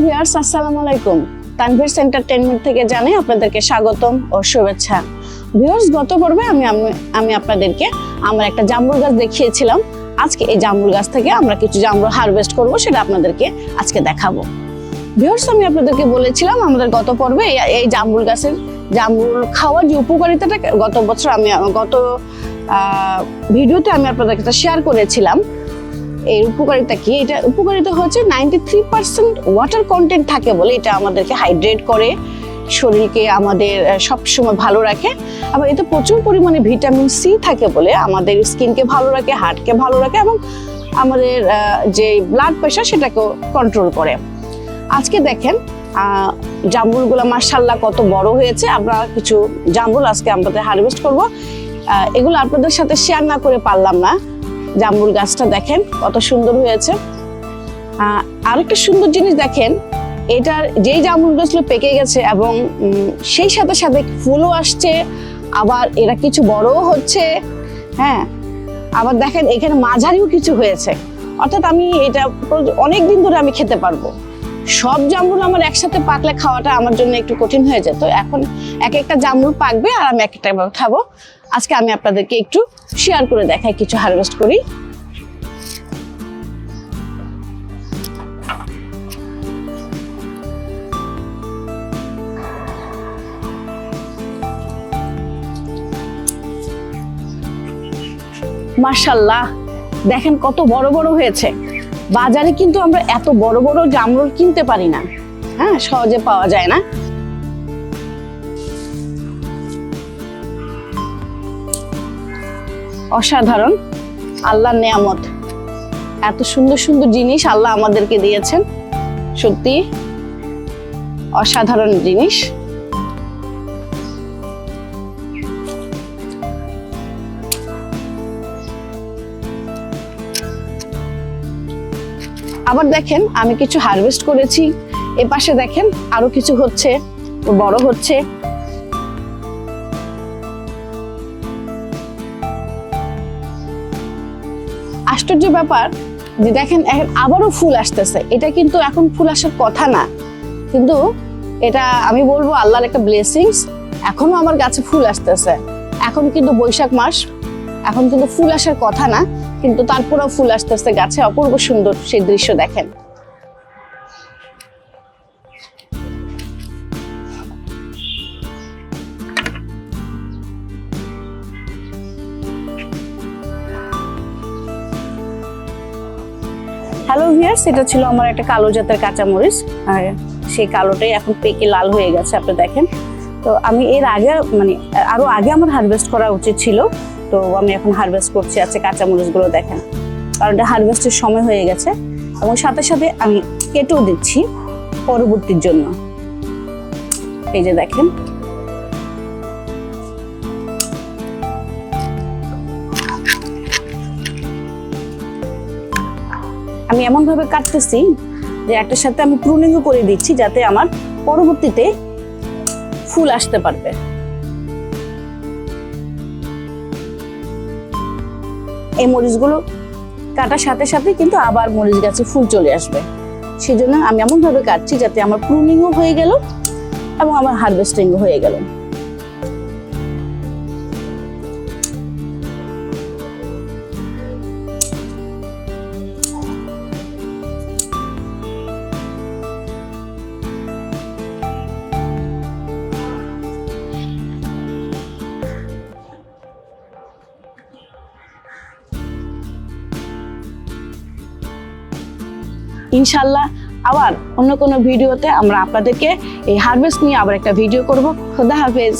Viewers, আসসালামু আলাইকুম। Tanvir entertainment থেকে জানাই আপনাদেরকে স্বাগতম ও শুভেচ্ছা। ভিউয়ার্স, গত পর্বে আমি আমি- আপনাদেরকে আমার একটা জাম্বুর গাছ দেখিয়েছিলাম। আজকে এই জাম্বুর গাছ থেকে আমরা কিছু জাম্বুর হারভেস্ট করব, সেটা আপনাদেরকে আজকে দেখাবো। ভিউয়ার্স, আমি আপনাদেরকে বলেছিলাম আমাদের গত পর্বে এই- জাম্বুর গাছের জাম্বুর খাওয়ার যে উপকারিতাটা গত বছর আমি গত ভিডিওতে আমি আপনাদের কাছে শেয়ার করেছিলাম। এর উপকারিতা কি? এটা উপকারিতা হচ্ছে ninety three percent water content থাকে বলে এটা আমাদেরকে হাইড্রেট করে, শরীরকে আমাদের সবসময় ভালো রাখে। আবার এতে প্রচুর পরিমাণে ভিটামিন সি থাকে বলে আমাদের স্কিনকে ভালো রাখে হার্টকে ভালো রাখে এবং আমাদের যে ব্লাড প্রেশার সেটাকেও কন্ট্রোল করে। আজকে দেখেন জামরুলগুলো মার্শাল্লাহ কত বড় হয়েছে। আমরা কিছু জামরুল আজকে আমাদের হারভেস্ট করব। এগুলো আপনাদের সাথে শেয়ার না করে পারলাম না। জামরুল গাছটা দেখেন, কত সুন্দর হয়েছে। আরেকটা সুন্দর জিনিস দেখেন, এটার যেই জামরুল গাছগুলো পেকে গেছে এবং সেই সাথে সাথে ফুলও আসছে, আবার এরা কিছু বড়ও হচ্ছে হ্যাঁ। আবার দেখেন, এখানে মাঝারিও কিছু হয়েছে। অর্থাৎ আমি এটা অনেক দিন ধরে আমি খেতে পারব। সব জামরুল আমার একসাথে পাকলে খাওয়াটা আমার জন্য একটু কঠিন হয়ে যেত। এখন এক একটা জামরুল পাকবে আর আমি এক একটা খাব। আজকে আমি আপনাদেরকে একটু শেয়ার করে দেখাই, কিছু হারভেস্ট করি। মার্শাল্লাহ দেখেন কত বড় বড় হয়েছে। বাজারে কিন্তু আমরা এত বড় বড় জামরুল কিনতে পারি না। হ্যাঁ সহজে পাওয়া যায় না। অসাধারণ। আল্লাহর নেয়ামত। এত সুন্দর সুন্দর জিনিস আল্লাহ আমাদেরকে দিয়েছেন। সত্যি অসাধারণ জিনিস। আবার দেখেন, আমি কিছু হারভেস্ট করেছি। এ পাশে দেখেন, আরও কিছু হচ্ছে, বড় হচ্ছে। আশ্চর্য ব্যাপার যে দেখেন এখন আবারও ফুল আসতেছে। এটা কিন্তু এখন ফুল আসার কথা না। কিন্তু এটা আমি বলব আল্লাহর একটা ব্লেসিংস এখনও আমার গাছে ফুল আসতেছে। এখন কিন্তু বৈশাখ মাস। এখন কিন্তু ফুল আসার কথা না। কিন্তু তারপরেও ফুল আসতেছে গাছে। অপূর্ব সুন্দর সেই দৃশ্য দেখেন। হ্যালো ভিয়ার্স এটা ছিল আমার একটা কালো জাতের কাঁচামরিচ। আর সেই কালোটাই এখন পেকে লাল হয়ে গেছে, আপনি দেখেন। তো আমি এর আগে মানে আরও আগে আমার হারভেস্ট করা উচিত ছিল। তো আমি এখন হারভেস্ট করছি আছে কাঁচামরিচগুলো দেখেন। কারণ এটা হারভেস্টের সময় হয়ে গেছে। এবং সাথে সাথে আমি কেটেও দিচ্ছি পরবর্তীর জন্য। এই যে দেখেন। আমি এমন ভাবে কাটতেছি যে একটার সাথে আমি প্রুনিংও করে দিচ্ছি যাতে আমার পরবর্তীতে ফুল আসতে পারবে। এই মরিচগুলো কাটার সাথে সাথে কিন্তু আবার মরিচ গাছে ফুল চলে আসবে। সেই জন্য আমি এমন ভাবে কাটছি যাতে আমার প্রুনিংও হয়ে গেল এবং আমার হারভেস্টিংও হয়ে গেল। ইনশাল্লাহ আবার অন্য কোনো ভিডিওতে আমরা আপনাদেরকে এই হারভেস্ট নিয়ে আবার একটা ভিডিও করব। খোদা হাফেজ।